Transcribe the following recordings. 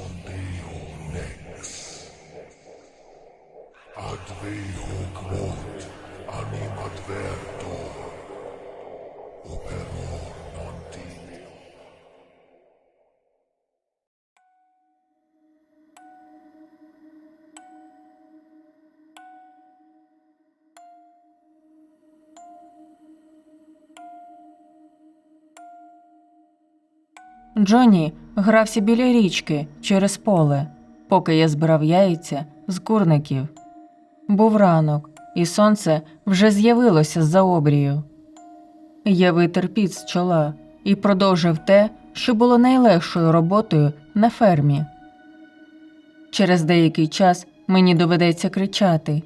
Ondio Rex. Advei hoc mort anim adverto. Operor non Джонни, Грався біля річки через поле, поки я збирав яйця з курників. Був ранок, і сонце вже з'явилося з-за обрію. Я витер піт з чола і продовжив те, що було найлегшою роботою на фермі. Через деякий час мені доведеться кричати.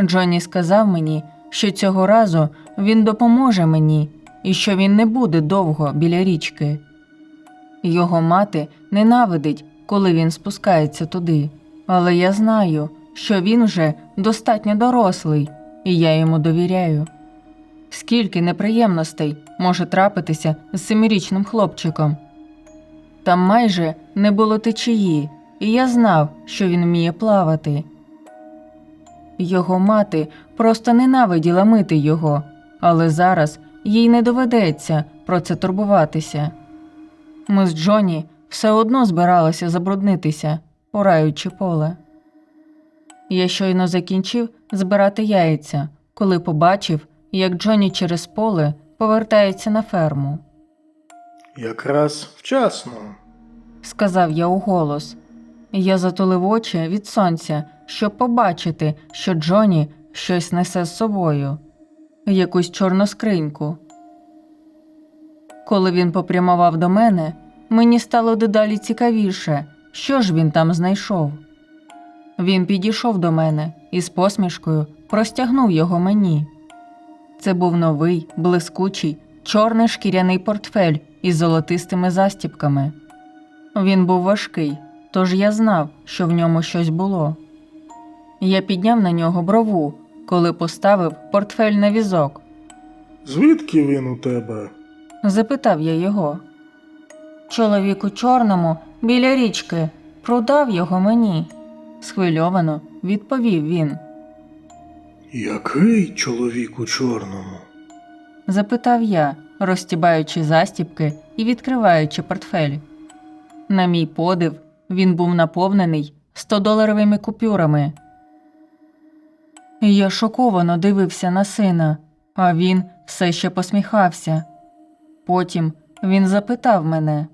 Джонні сказав мені, що цього разу він допоможе мені і що він не буде довго біля річки. Його мати ненавидить, коли він спускається туди, але я знаю, що він вже достатньо дорослий, і я йому довіряю. Скільки неприємностей може трапитися з семирічним хлопчиком. Там майже не було течії, і я знав, що він вміє плавати. Його мати просто ненавиділа мити його, але зараз їй не доведеться про це турбуватися. Ми з Джоні все одно збиралися забруднитися, пораючи поле. Я щойно закінчив збирати яйця, коли побачив, як Джоні через поле повертається на ферму. Якраз вчасно. Сказав я уголос. Я затулив очі від сонця, щоб побачити, що Джоні щось несе з собою, якусь чорну скриньку. Коли він попрямував до мене, мені стало дедалі цікавіше, що ж він там знайшов. Він підійшов до мене і з посмішкою простягнув його мені. Це був новий, блискучий, чорний шкіряний портфель із золотистими застіпками. Він був важкий, тож я знав, що в ньому щось було. Я підняв на нього брову, коли поставив портфель на візок. Звідки він у тебе? Запитав я його. Чоловік у чорному біля річки продав його мені. Схвильовано відповів він. Який чоловік у чорному? Запитав я, розтібаючи застіпки і відкриваючи портфель. На мій подив, він був наповнений 100-доларовими купюрами. Я шоковано дивився на сина, а він все ще посміхався. Потім він запитав мене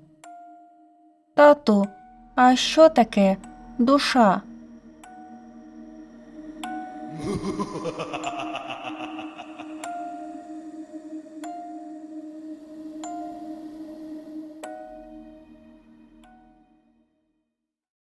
Тату, а що таке душа?